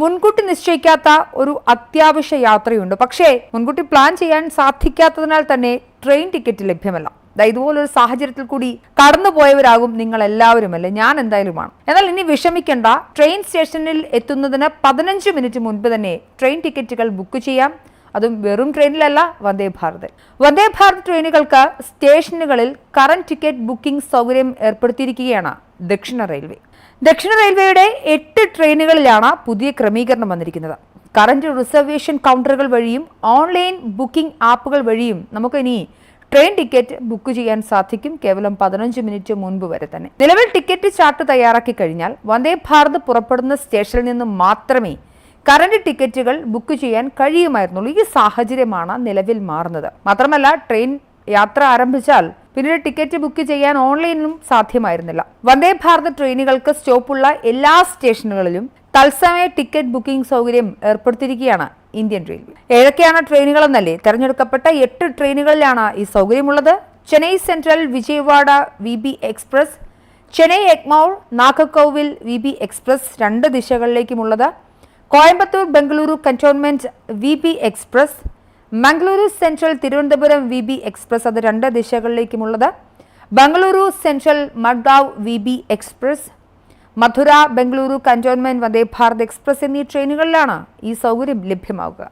മുൻകൂട്ടി നിശ്ചയിക്കാത്ത ഒരു അത്യാവശ്യ യാത്രയുണ്ട്. പക്ഷേ മുൻകൂട്ടി പ്ലാൻ ചെയ്യാൻ സാധിക്കാത്തതിനാൽ തന്നെ ട്രെയിൻ ടിക്കറ്റ് ലഭ്യമല്ല. ഇതുപോലൊരു സാഹചര്യത്തിൽ കൂടി കടന്നുപോയവരാകും നിങ്ങൾ എല്ലാവരും എല്ലാവരുമല്ലേ ഞാൻ എന്തായാലുമാണ്. എന്നാൽ ഇനി വിഷമിക്കേണ്ട. ട്രെയിൻ സ്റ്റേഷനിൽ എത്തുന്നതിന് പതിനഞ്ച് മിനിറ്റ് മുൻപ് തന്നെ ട്രെയിൻ ടിക്കറ്റുകൾ ബുക്ക് ചെയ്യാം. അതും വെറും ട്രെയിനിലല്ല വന്ദേ ഭാരത്. വന്ദേ ഭാരത് ട്രെയിനുകൾക്ക് സ്റ്റേഷനുകളിൽ കറന്റ് ടിക്കറ്റ് ബുക്കിംഗ് സൗകര്യം ഏർപ്പെടുത്തിയിരിക്കുകയാണ്. ദക്ഷിണ റെയിൽവേ. ദക്ഷിണ റെയിൽവേയുടെ എട്ട് ട്രെയിനുകളിലാണ് പുതിയ ക്രമീകരണം വന്നിരിക്കുന്നത്. കറന്റ് റിസർവേഷൻ കൗണ്ടറുകൾ വഴിയും ഓൺലൈൻ ബുക്കിംഗ് ആപ്പുകൾ വഴിയും നമുക്കിനി ട്രെയിൻ ടിക്കറ്റ് ബുക്ക് ചെയ്യാൻ സാധിക്കും കേവലം പതിനഞ്ച് മിനിറ്റ് മുൻപ് വരെ തന്നെ. നിലവിൽ ടിക്കറ്റ് ചാർട്ട് തയ്യാറാക്കി കഴിഞ്ഞാൽ വന്ദേ ഭാരത് പുറപ്പെടുന്ന സ്റ്റേഷനിൽ നിന്ന് മാത്രമേ കറന്റ് ടിക്കറ്റുകൾ ബുക്ക് ചെയ്യാൻ കഴിയുമായിരുന്നുള്ളൂ. ഈ സാഹചര്യമാണ് നിലവിൽ മാറുന്നത്. മാത്രമല്ല ട്രെയിൻ യാത്ര ആരംഭിച്ചാൽ പിന്നീട് ടിക്കറ്റ് ബുക്ക് ചെയ്യാൻ ഓൺലൈനിലും സാധ്യമായിരുന്നില്ല. വന്ദേ ഭാരത് ട്രെയിനുകൾക്ക് സ്റ്റോപ്പുള്ള എല്ലാ സ്റ്റേഷനുകളിലും തത്സമയ ടിക്കറ്റ് ബുക്കിംഗ് സൗകര്യം ഏർപ്പെടുത്തിയിരിക്കുകയാണ് ഇന്ത്യൻ റെയിൽവേ. ഏതൊക്കെയാണ് ട്രെയിനുകളെന്നല്ലേ? തെരഞ്ഞെടുക്കപ്പെട്ട എട്ട് ട്രെയിനുകളിലാണ് ഈ സൗകര്യമുള്ളത്. Chennai central Vijayawada V B express Chennai Egmore Nagercoil V B express രണ്ട് ദിശകളിലേക്കുമുള്ളത്. Coimbatore Bengaluru cantonment V B express Mangaluru central Thiruvananthapuram V B express അത് രണ്ട് ദിശകളിലേക്കുമുള്ളത്. Bengaluru central Madgaon V B express Madurai Bengaluru cantonment Vande Bharat express എന്നീ ട്രെയിനുകളിലാണ് ഈ സൗകര്യം ലഭ്യമാവുക.